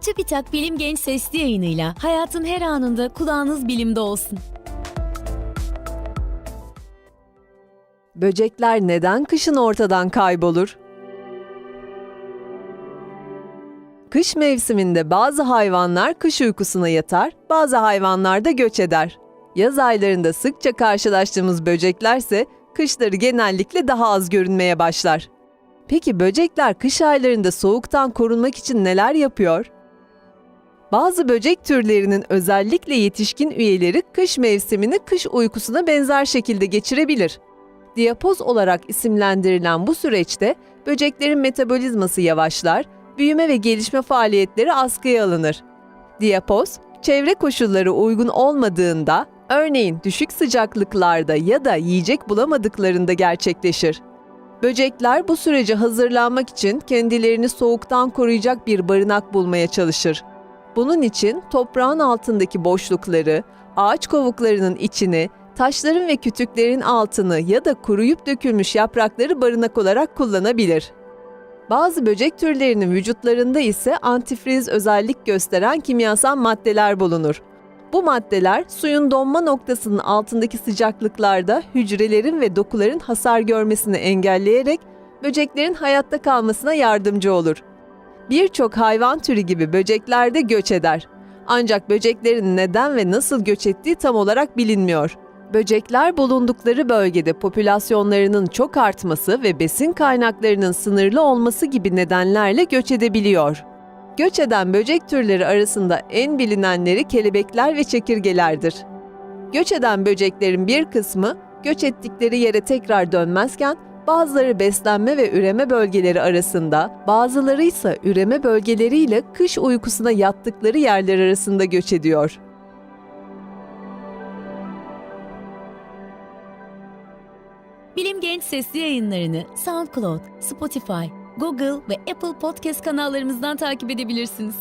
TÜBİTAK Bilim Genç Sesli yayınıyla hayatın her anında kulağınız bilimde olsun. Böcekler neden kışın ortadan kaybolur? Kış mevsiminde bazı hayvanlar kış uykusuna yatar, bazı hayvanlar da göç eder. Yaz aylarında sıkça karşılaştığımız böceklerse kışları genellikle daha az görünmeye başlar. Peki böcekler kış aylarında soğuktan korunmak için neler yapıyor? Bazı böcek türlerinin özellikle yetişkin üyeleri kış mevsimini kış uykusuna benzer şekilde geçirebilir. Diyapoz olarak isimlendirilen bu süreçte böceklerin metabolizması yavaşlar, büyüme ve gelişme faaliyetleri askıya alınır. Diyapoz, çevre koşulları uygun olmadığında, örneğin düşük sıcaklıklarda ya da yiyecek bulamadıklarında gerçekleşir. Böcekler bu sürece hazırlanmak için kendilerini soğuktan koruyacak bir barınak bulmaya çalışır. Bunun için toprağın altındaki boşlukları, ağaç kovuklarının içini, taşların ve kütüklerin altını ya da kuruyup dökülmüş yaprakları barınak olarak kullanabilir. Bazı böcek türlerinin vücutlarında ise antifriz özellik gösteren kimyasal maddeler bulunur. Bu maddeler suyun donma noktasının altındaki sıcaklıklarda hücrelerin ve dokuların hasar görmesini engelleyerek böceklerin hayatta kalmasına yardımcı olur. Birçok hayvan türü gibi böcekler de göç eder. Ancak böceklerin neden ve nasıl göç ettiği tam olarak bilinmiyor. Böcekler bulundukları bölgede popülasyonlarının çok artması ve besin kaynaklarının sınırlı olması gibi nedenlerle göç edebiliyor. Göç eden böcek türleri arasında en bilinenleri kelebekler ve çekirgelerdir. Göç eden böceklerin bir kısmı göç ettikleri yere tekrar dönmezken bazıları beslenme ve üreme bölgeleri arasında, bazıları ise üreme bölgeleriyle kış uykusuna yattıkları yerler arasında göç ediyor. Bilim Genç Sesli yayınlarını SoundCloud, Spotify, Google ve Apple Podcast kanallarımızdan takip edebilirsiniz.